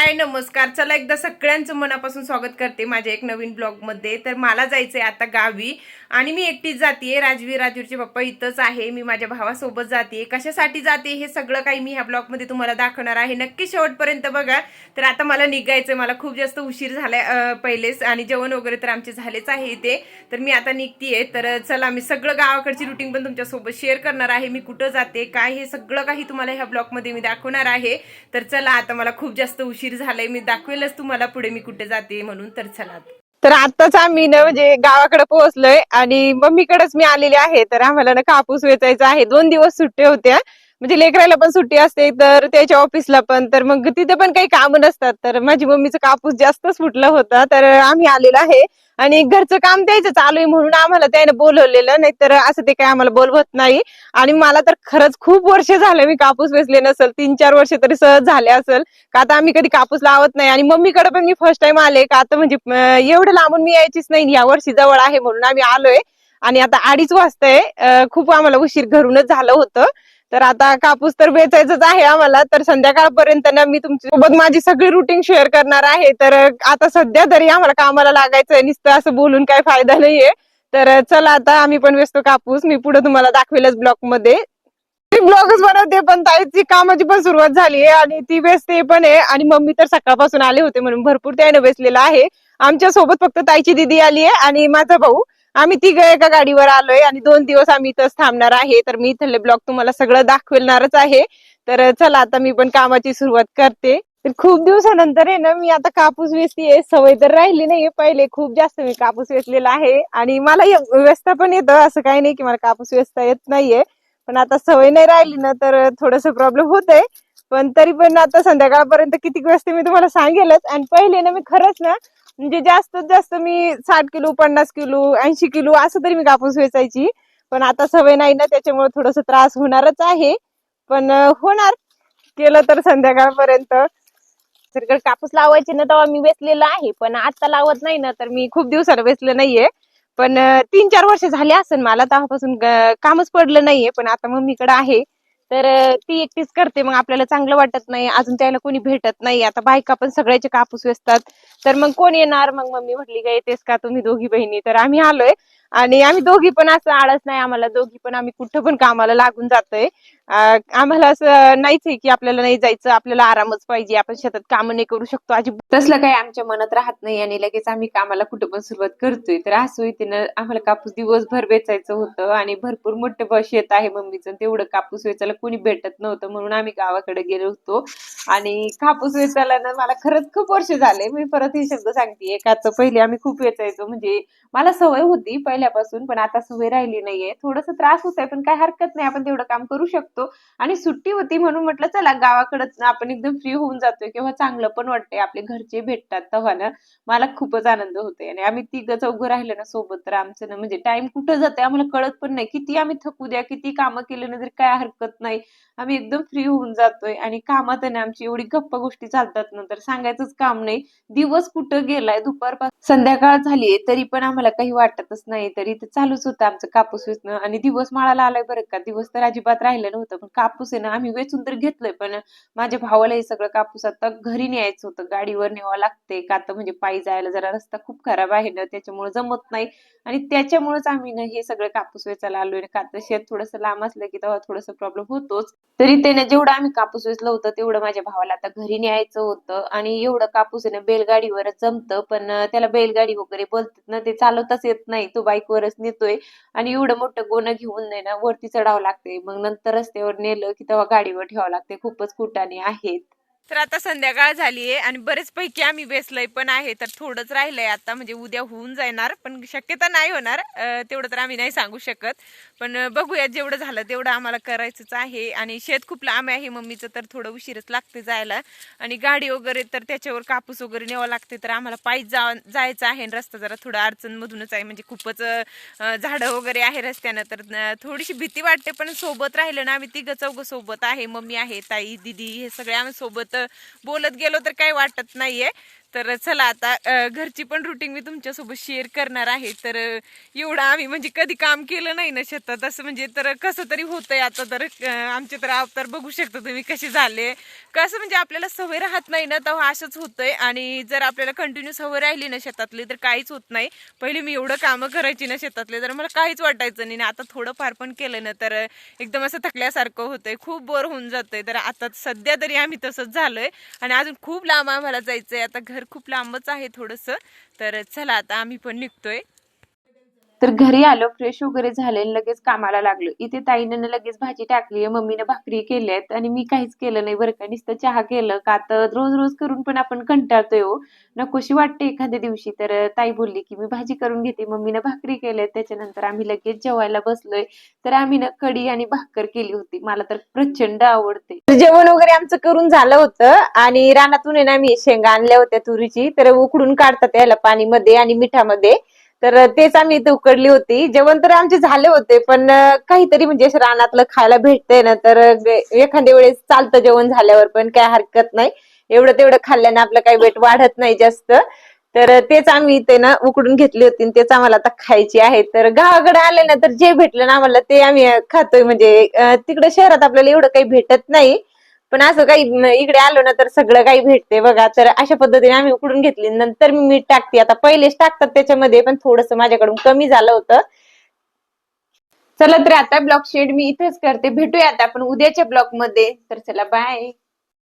हाय नमस्कार. चला एकदा सगळ्यांचं मनापासून स्वागत करते माझ्या एक नवीन ब्लॉगमध्ये. तर मला जायचं आहे आता गावी आणि मी एकटीच जाते राजवीर राजवीरचे पप्पा इथंच आहे. मी माझ्या भावासोबत जाते कशासाठी जाते हे सगळं काही मी ह्या ब्लॉगमध्ये तुम्हाला दाखवणार आहे. नक्की शेवटपर्यंत बघा. तर आता मला निघायचं मला खूप जास्त उशीर झालाय पहिलेच आणि जेवण वगैरे तर आमचे झालेच आहे इथे. तर मी आता निघतीये. तर चला मी सगळं गावाकडची रुटीन पण तुमच्यासोबत शेअर करणार आहे. मी कुठं जाते काय हे सगळं काही तुम्हाला ह्या ब्लॉगमध्ये मी दाखवणार आहे. तर चला आता मला खूप जास्त उशीर झालाय मी दाखवेलच तुम्हाला पुढे मी कुठे जाते म्हणून तर चला. तर आताच आम्ही ना म्हणजे गावाकडे पोहोचलोय आणि मम्मीकडेच मी आलेली आहे तर आम्हाला ना कापूस वेचायचा आहे. दोन दिवस सुट्टे होत्या. म्हणजे लेकराला पण सुट्टी असते तर त्याच्या ऑफिसला पण. तर मग तिथे पण काही काम नसतात. तर माझी मम्मीचं कापूस जास्तच फुटला होता. तर आम्ही आलेलो आहे. आणि घरचं काम द्यायचं चालू आहे म्हणून आम्हाला त्याने बोलवलेलं. नाहीतर असं ते काही आम्हाला बोलवत नाही. आणि मला तर खरंच खूप वर्ष झालं मी कापूस वेचले नसेल. तीन चार वर्ष तरी सहज झाले असेल. का आता आम्ही कधी कापूस लावत नाही. आणि मम्मीकडे पण मी फर्स्ट टाइम आले. का आता म्हणजे एवढं लांबून मी यायचीच नाही. या वर्षी जवळ आहे म्हणून आम्ही आलोय. आणि आता अडीच वाजताय. खूप आम्हाला उशीर घरूनच झालं होतं. तर आता कापूस तर वेचायचंच आहे आम्हाला. तर संध्याकाळपर्यंत ना मी तुमच्यासोबत माझी सगळी रुटीन शेअर करणार आहे. तर आता सध्या तरी आम्हाला कामाला लागायचंय. नुसतं असं बोलून काही फायदा नाहीये. तर चला आता आम्ही पण वेचतो कापूस. मी पुढे तुम्हाला दाखवेलच ब्लॉकमध्ये. मी ब्लॉगच बनवते पण ताईची कामाची पण सुरुवात झाली आहे आणि ती वेचते पण आहे. आणि मम्मी तर सकाळपासून आले होते म्हणून भरपूर त्याने वेचलेलं आहे. आमच्यासोबत फक्त ताईची दिदी आली आहे आणि माझा भाऊ. आम्ही तिघ एका गाडीवर आलोय आणि दोन दिवस आम्ही इथंच थांबणार आहे. तर मी इथले ब्लॉग तुम्हाला सगळं दाखवणारच आहे. तर चला आता मी पण कामाची सुरुवात करते. तर खूप दिवसानंतर आहे ना मी आता कापूस वेचतीये. सवय तर राहिली नाहीये पहिले. खूप जास्त मी कापूस वेचलेला आहे. आणि मला व्यस्ता पण येतं. असं काही नाही की मला कापूस वेचता येत नाहीये. पण आता सवय नाही राहिली ना तर थोडस प्रॉब्लेम होत आहे पण तरी पण आता संध्याकाळपर्यंत किती वेचते मी तुम्हाला सांगेलच. आणि पहिले ना मी खरंच ना म्हणजे जास्तीत जास्त मी साठ किलो पन्नास किलो ऐंशी किलो असं तरी मी कापूस वेचायची. पण आता सवय नाही ना त्याच्यामुळे थोडस त्रास होणारच आहे. पण होणार. केलं तर संध्याकाळपर्यंत. सरकार कापूस लावायचे ना तेव्हा मी वेचलेला आहे. पण आता लावत नाही ना तर मी खूप दिवसाला वेचलं नाहीये. पण तीन चार वर्ष झाले असेल मला तेव्हापासून कामच पडलं नाहीये. पण आता मम्मीकडे आहे. तर ती एकटीच करते. मग आपल्याला चांगलं वाटत नाही. अजून त्याला कोणी भेटत नाही. आता बायका पण सगळ्याचे कापूस वेचतात. तर मग कोण येणार? मग मम्मी म्हटली का येतेस का तुम्ही दोघी बहिणी? तर आम्ही आलोय. आणि आम्ही दोघी पण असं आळस नाही आम्हाला. दोघी पण आम्ही कुठं पण कामाला लागून जातोय. आम्हाला असं नाहीच आहे की आपल्याला नाही जायचं आपल्याला आरामच पाहिजे आपण शेतात काम नाही करू शकतो आजी तसलं काही आमच्या मनात राहत नाही आणि लगेच आम्ही कामाला कुठं पण सुरुवात करतोय. तर असं होतीनं आम्हाला कापूस दिवसभर वेचायचं होतं आणि भरपूर मोठं शेत आहे मम्मीचं तेवढं कापूस वेचायला कोणी भेटत नव्हतं म्हणून आम्ही गावाकडे गेलो होतो. आणि कापूस वेचायला ना मला खरंच खूप वर्ष झाले. मी परत हे शब्द सांगते. का तर पहिले आम्ही खूप वेचायचो. म्हणजे मला सवय होती पहिल्यापासून पण आता सवय राहिली नाहीये. थोडस त्रास होत आहे पण काय हरकत नाही. आपण तेवढं काम करू शकतो. आणि सुट्टी होती म्हणून म्हटलं चला गावाकडे आपण एकदम फ्री होऊन जातोय किंवा चांगलं पण वाटतंय. आपले घरचे भेटतात तेव्हा ना मला खूपच आनंद होतोय. आणि आम्ही तिघं चौघं राहिलो ना सोबत तर आमचं ना म्हणजे टाइम कुठं जाते आम्हाला कळत पण नाही. किती आम्ही थकू द्या किती कामं केले ना तरी काय हरकत नाही. आम्ही एकदम फ्री होऊन जातोय. आणि कामात आणि ना आमची एवढी गप्पा गोष्टी चालतात ना तर सांगायचंच काम नाही. दिवस कुठं गेलाय? दुपारपासून संध्याकाळ झालीये तरी पण आम्हाला काही वाटतच नाही. तरी चालूच होतं आमचं कापूस वेचणं. आणि दिवस माळाला आलाय बरं का? दिवस तर अजिबात राहिलं नव्हतं. पण कापूस आहे ना आम्ही वेचून तर घेतलंय पण माझ्या भावाला हे सगळं कापूस आता घरी न्यायचं होतं. गाडीवर न्यावं लागते का? तर म्हणजे पायी जायला जरा रस्ता खूप खराब आहे ना त्याच्यामुळे जमत नाही. आणि त्याच्यामुळेच आम्ही ना हे सगळं कापूस वेचायला आलोय का तर शेत थोडस लांब असलं की तेव्हा थोडस प्रॉब्लेम होतोच. तरी त्याने जेवढं आम्ही कापूस वेचलं होतं तेवढं माझ्या भावाला आता घरी न्यायचं होतं. आणि एवढं कापूस आहे ना बैलगाडीवरच जमतं पण त्याला बैलगाडी वगैरे बोलतात ना ते चालवताच येत नाही. तो बाईकवरच नेतोय. आणि एवढं मोठं गोणं घेऊन नाही ना वरती चढावं लागते मग नंतर रस्त्यावर नेलं की तेव्हा गाडीवर ठेवावं लागते खूपच कुटाने आहेत. तर आता संध्याकाळ झाली आहे आणि बरेच पैकी आम्ही बेसलंय पण आहे तर थोडंच राहिलंय आता म्हणजे उद्या होऊन जाणार पण शक्यता नाही होणार तेवढं तर आम्ही नाही सांगू शकत. पण बघूयात बघूया जेवढं झालं तेवढं आम्हाला करायचंच आहे आणि शेत खूप लांब आहे मम्मीचं तर थोडं उशीरच लागते जायला. आणि गाडी वगैरे तर त्याच्यावर कापूस वगैरे न्यावं लागते तर आम्हाला पायी जा जायचं आहे आणि रस्ता जरा थोडा अडचणमधूनच आहे म्हणजे खूपच झाडं वगैरे आहे रस्त्यानं तर थोडीशी भीती वाटते पण सोबत राहिलं ना आम्ही तिघं चौघं सोबत आहे मम्मी आहे ताई दिदी हे सगळे आम्ही सोबत बोलत गेलो तर काही वाटत नाहीये. तर चला आता घरची पण रुटीन मी तुमच्यासोबत शेअर करणार आहे. तर एवढं आम्ही म्हणजे कधी काम केलं नाही ना शेतात असं म्हणजे तर कसं तरी होतंय आता तर आमचे तर अवतार बघू शकता तुम्ही कसे झाले. कसं म्हणजे आपल्याला सवय राहत नाही ना तेव्हा असंच होतंय. आणि जर आपल्याला कंटिन्यू सवय राहिली ना शेतातली तर काहीच होत नाही. पहिले मी एवढं कामं करायची ना शेतातले तर मला काहीच वाटायचं नाही. ना आता थोडं फार पण केलं ना तर एकदम असं थकल्यासारखं होतंय. खूप बोर होऊन जातंय. तर आता सध्या तरी आम्ही तसंच झालोय. आणि अजून खूप लांब आम्हाला जायचंय. आता घर खूप लांबच आहे थोडंसं. तर चला आता आम्ही पण निघतोय. तर घरी आलो फ्रेश वगैरे झाले आणि लगेच कामाला लागलो. इथे ताईनं लगेच भाजी टाकली मम्मीनं भाकरी केल्यात आणि मी काहीच केलं नाही बरं का. नुसतं चहा केलं का तर रोज रोज करून पण आपण कंटाळतोय हो. नकोशी वाटते एखाद्या दिवशी. तर ताई बोलली की मी भाजी करून घेते. मम्मीनं भाकरी केल्यात त्याच्यानंतर आम्ही लगेच जेवायला बसलोय. तर आम्ही ना कढी आणि भाकर केली होती. मला तर प्रचंड आवडते. जेवण वगैरे आमचं करून झालं होतं. आणि रानातून आहे ना मी शेंगा आणल्या होत्या तुरीची. तर उकडून काढतात याला पाणीमध्ये आणि मिठामध्ये. तर तेच आम्ही इथे उकडली होती. जेवण तर आमचे झाले होते पण काहीतरी म्हणजे असं रानातलं खायला भेटतंय ना तर एखाद्या वेळेस चालतं जेवण झाल्यावर पण काय हरकत नाही. एवढं तेवढं खाल्ल्याने आपलं काही वेट वाढत नाही जास्त. तर तेच आम्ही इथे ना उकडून घेतली होती आणि तेच आम्हाला आता खायची आहे. तर गावाकडे आले ना तर जे भेटलं ना आम्हाला ते आम्ही खातोय. म्हणजे तिकडे शहरात आपल्याला एवढं काही भेटत नाही. पण असं काही इकडे आलो ना तर सगळं काही भेटते बघा. तर अशा पद्धतीने आम्ही उकडून घेतली. नंतर मी मीठ टाकते. आता पहिलेच टाकतात त्याच्यामध्ये पण थोडस माझ्याकडून कमी झालं होतं. चला तर आता ब्लॉग शेड मी इथेच करते. भेटूया आता आपण उद्याच्या ब्लॉगमध्ये तर चला बाय